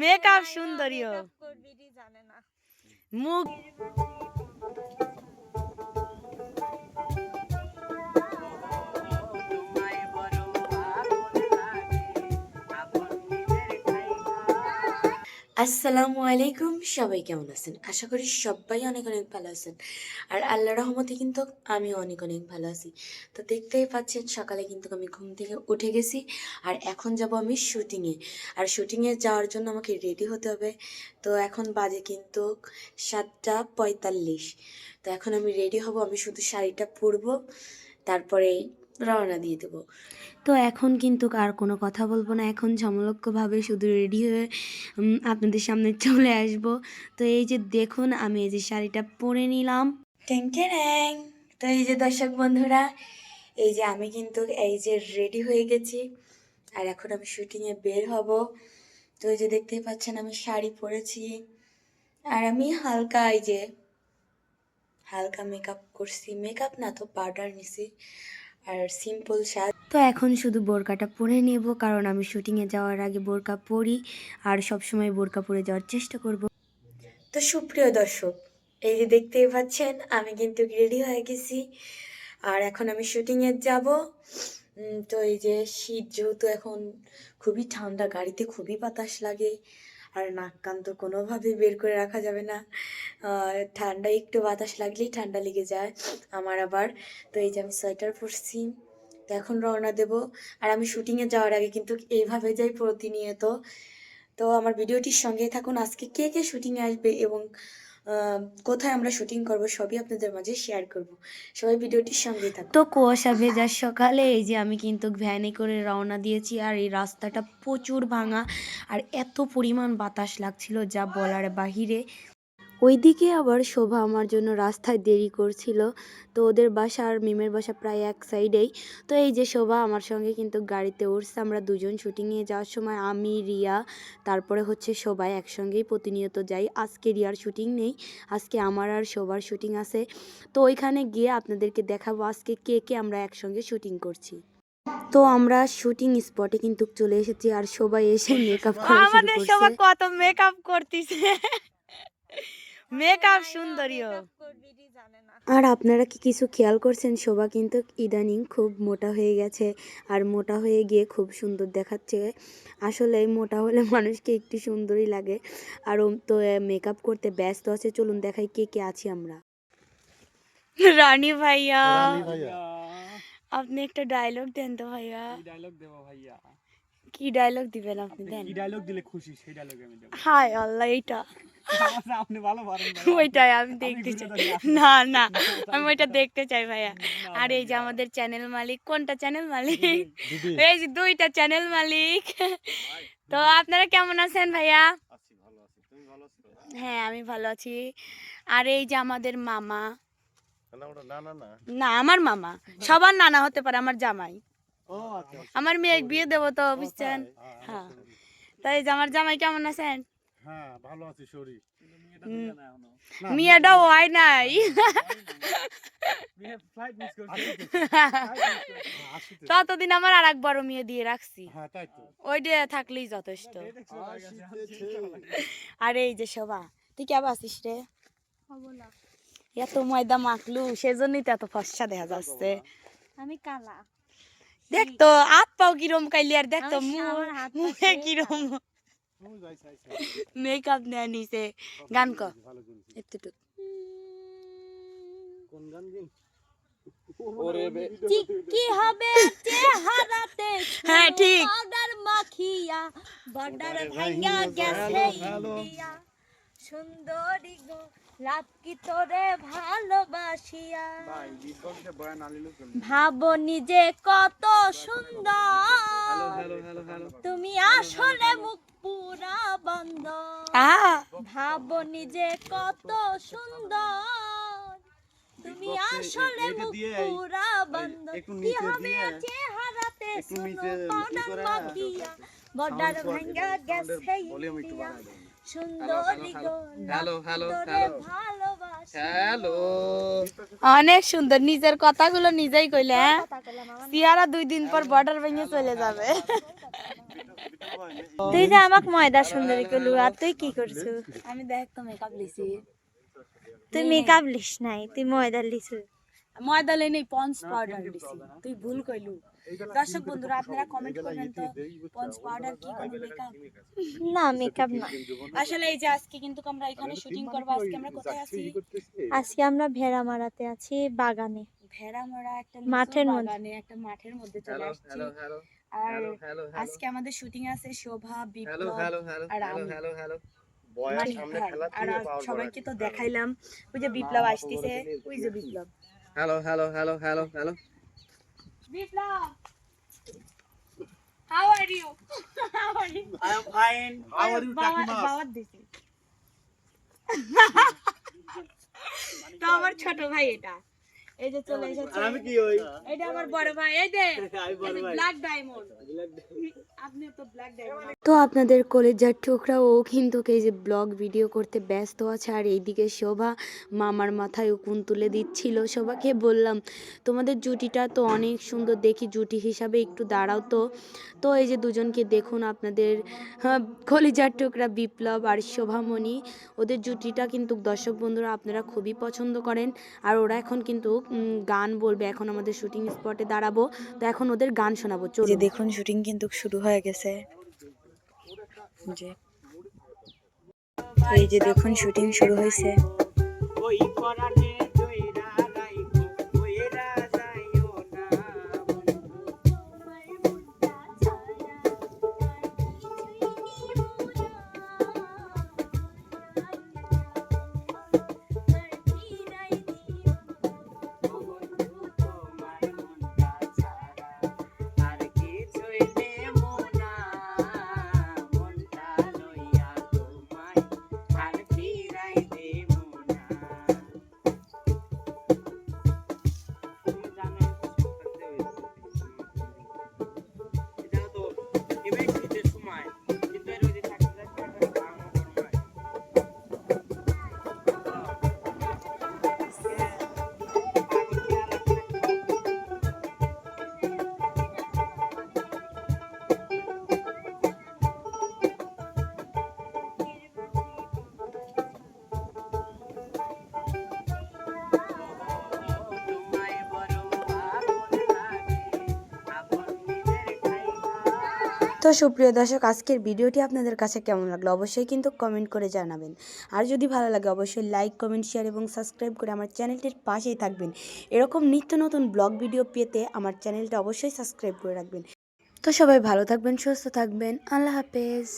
Makeup সুন্দরী না। মুখ আসসালামু আলাইকুম, সবাই কেমন আছেন? আশা করি সবাই অনেক অনেক ভালো আছেন। আর আল্লাহ রহমতে কিন্তু আমি অনেক অনেক ভালো আছি। তো দেখতেই পাচ্ছেন, সকালে কিন্তু আমি ঘুম থেকে উঠে গেছি আর এখন যাব আমি শুটিংয়ে আর শুটিংয়ে যাওয়ার জন্য আমাকে রেডি হতে হবে। তো এখন বাজে কিন্তু সাতটা পঁয়তাল্লিশ। তো এখন আমি রেডি হব, আমি শুধু শাড়িটা পরবো। তারপরে রওনা দিয়ে দেবো। তো এখন কিন্তু আর কোনো কথা বলব না। এখন ঝমলক্যভাবে শুধু রেডি হয়ে আপনাদের সামনে চলে আসব। তো এই যে দেখুন আমি এই যে শাড়িটা পরে নিলাম। ট্যাং ট্যাং তো এই যে দর্শক বন্ধুরা এই যে আমি কিন্তু এই যে রেডি হয়ে গেছি। আর এখন আমি শুটিংয়ে বের হব। তো এই যে দেখতেই পাচ্ছেন আমি শাড়ি পরেছি। আর আমি হালকা এই যে হালকা মেকআপ করছি। মেকআপ না তো পাউডার নিছি। আর সিম্পল সাজ তো এখন শুধু বোরকাটা পরে নেব কারণ আমি শুটিংয়ে যাওয়ার আগে বোরকা পরি আর সব সময় বোরকা পরে যাওয়ার চেষ্টা করব। তো সুপ্রিয় দর্শক এই যে দেখতেই পাচ্ছেন আমি কিন্তু রেডি হয়ে গেছি। আর এখন আমি শুটিংয়ে যাব। তো এই যে শীত যেহেতু এখন খুবই ঠান্ডা গাড়িতে খুবই বাতাস লাগে। আর নাক কান তো কোনোভাবেই বের করে রাখা যাবে না। ঠান্ডা একটু বাতাস লাগলেই ঠান্ডা লেগে যায়। আমার আবার, তো এই যে আমি সোয়েটার পরছি, তো এখন রওনা দেব। আর আমি শুটিংয়ে যাওয়ার আগে কিন্তু এইভাবে যাই প্রতিনিয়ত। তো আমার ভিডিওটির সঙ্গে থাকুন। আজকে কে কে শুটিংয়ে আসবে এবং কোথায় আমরা শুটিং করব সবই আপনাদের মাঝে শেয়ার করব। সবাই ভিডিওটির সঙ্গে থাকুন। তো কুয়াশা ভেজার সকালে এই যে আমি কিন্তু ভ্যানে করে রওনা দিয়েছি আর এই রাস্তাটা প্রচুর ভাঙা আর এত পরিমাণ বাতাস লাগছিল যা বলার বাহিরে। ওইদিকে আবার শোভা আমার জন্য রাস্তায় দেরি করছিল তো ওদের বাসা আর মিমের বাসা প্রায় এক সাইডেই। তো এই যে শোভা আমার সঙ্গে কিন্তু গাড়িতে উঠছে আমরা দুজন শুটিংয়ে যাওয়ার সময় আমি রিয়া তারপরে হচ্ছে শোভা একসঙ্গেই প্রতিনিয়ত যাই। আজকে রিয়ার শুটিং নেই আজকে আমার আর শোভার শুটিং আছে। তো ওইখানে গিয়ে আপনাদেরকে দেখাবো আজকে কে কে আমরা একসঙ্গে শুটিং করছি। তো আমরা শুটিং স্পটে কিন্তু চলে এসেছি আর সবাই এসে মেকআপ করা শুরু আমাদের সবাই কত মেকআপ করতেছে। মেকআপ সুন্দরী আর আপনারা কি কিছু খেয়াল করছেন? শোভা কিন্তু ইদানিং খুব মোটা হয়ে গেছে আর মোটা হয়ে গিয়ে খুব সুন্দর দেখাচ্ছে। আসলে মোটা হলে মানুষকে একটু সুন্দরই লাগে। আর ও তো মেকআপ করতে ব্যস্ত আছে। চলুন দেখাই কে কে আছি আমরা। রানী ভাইয়া। আপনি একটা ডায়লগ দেন তো ভাইয়া। ডায়লগ দেবো ভাইয়া? কি ডায়লগ দিবেন আপনি? দেন। কি ডায়লগ দিলে খুশি সেই ডায়লগ আমি দেবো। হাই আল্লাহ এইটা। ওইটাই আমি দেখতে চাই। না না আমি ওইটা দেখতে চাই ভাইয়া। আর এই যে আমাদের চ্যানেল মালিক কোনটা চ্যানেল মালিক? এই যে দুইটা চ্যানেল মালিক। তো আপনারা কেমন আছেন ভাইয়া? আছি ভালো আছি। তুমি ভালো আছো? হ্যাঁ আমি ভালো আছি। আর এই যে আমাদের মামা। না ওটা না না? না না আমার মামা। সবার নানা হতে পারে আমার জামাই। আচ্ছা। আমার মেয়ে বিয়ে দেবো তো বুঝছেন? হ্যাঁ তাই এই যে আমার জামাই কেমন আছেন? হ্যাঁ ভালো আছি শরীর। হুম। হয় নাই। ফ্লাইট মিস করছি। আসিতে ততদিন আমার আর এক বড় মেয়ে দিয়ে রাখছি। হ্যাঁ তাই ওইটা থাকলেই যথেষ্ট। আর এই যে শোভা তুই কেমন আছিস রে? এত ময়দা মাখলু সেজন্যই তো এত ফসা দেখা যাচ্ছে। আমি কালা। দেখতো হাত পাও কিরম কাইলি আর দেখতো মুখ কিরম মেকআপ নেয় নিছে গান ক ভালো একটু কোন গান দিন কি হবে চেহারাতে? হ্যাঁ, ঠিক। পাউডার মাখিয়া বর্ডার বর্ডার ভাইয়া গেছে গেছে ইন্ডিয়া। সুন্দরী গো রাত কি তোরে ভালোবাসিয়া? ভাবো নিজে কত সুন্দর। তুমি আসলে মুখ ভাবো নিজে কত সুন্দর। তুমি আসলে পুরা বন্ধ। কি হবে চেহারাতে করে, মাখিয়া বর্ডার ভাঙ্গা গেছে অনেক সুন্দর নিজের কথাগুলো নিজেই কইলে হ্যাঁ? কথা সিয়ারা দুই দিন পর বর্ডার ভেঙে চলে যাবে। তুই যে আমাকে ময়দা সুন্দরী করলু আর তুই কি করছু? আমি দেখ তো মেকআপ লিছি তুই মেকআপ লিস নাই তুই ময়দা লিছু। ময়দা লেই নেই পন্স পাউডার দিছি তুই ভুল কইলু। দর্শক বন্ধুরা আপনারা কমেন্ট করবেন তো পন্স পাউডার কি কোনো মেকআপ না মেকআপ না। আসলে এই যে আজকে কিন্তু আমরা এখানে শুটিং করব আজকে আমরা কোথায় আছি? আজকে আমরা ভেড়া মারাতে আছি বাগানে। ভেড়া মরা একটা মাঠের মধ্যে। বাগানে একটা মাঠের মধ্যে চলে আসছি। আর আজকে আমাদের শুটিং আছে শোভা বিপ্লব আর আমি। মানে আর সবাইকে তো দেখাইলাম। ওই যে বিপ্লব আসতেছে ওই যে Biplab. Hello hello hello hello hello Biplab how are you how are you I am fine how are you taking বাবার দিছি তো আমার ছোট ভাই এটা এই যে চলে এসেছে। আমি কি হই এটা আমার বড় ভাই এই যে ব্ল্যাক ডায়মন্ড আপনি তো ব্ল্যাক ডায়মন্ড তো আপনাদের কলেজার ঠোকরা ও কিন্তু এই যে ব্লগ ভিডিও করতে ব্যস্ত আছে আর এইদিকে শোভা মামার মাথায় উকুন তুলে দিচ্ছিল। শোভাকে বললাম তোমাদের জুটিটা তো অনেক সুন্দর দেখি জুটি হিসাবে একটু দাঁড়াও তো। তো এই যে দুজনকে দেখুন আপনাদের হ্যাঁ, কলিজার টুকরা বিপ্লব আর শোভামণি। ওদের জুটিটা কিন্তু দর্শক বন্ধুরা আপনারা খুবই পছন্দ করেন আর ওরা এখন কিন্তু গান বলবে এখন আমাদের শুটিং স্পটে দাঁড়াবো তো এখন ওদের গান শোনাবো যে চলো দেখুন শুটিং কিন্তু শুরু হয়ে গেছে। যে এই যে দেখুন শুটিং শুরু হয়েছে। ওই তো সুপ্রিয় দর্শক, আজকের ভিডিওটি আপনাদের কাছে কেমন লাগল অবশ্যই কিন্তু কমেন্ট করে জানাবেন। আর যদি ভালো লাগে অবশ্যই লাইক কমেন্ট শেয়ার এবং সাবস্ক্রাইব করে আমার চ্যানেলটির পাশেই থাকবেন। এরকম নিত্য নতুন ব্লগ ভিডিও পেতে আমার চ্যানেলটা অবশ্যই সাবস্ক্রাইব করে রাখবেন। তো সবাই ভালো থাকবেন, সুস্থ থাকবেন। আল্লাহ হাফেজ।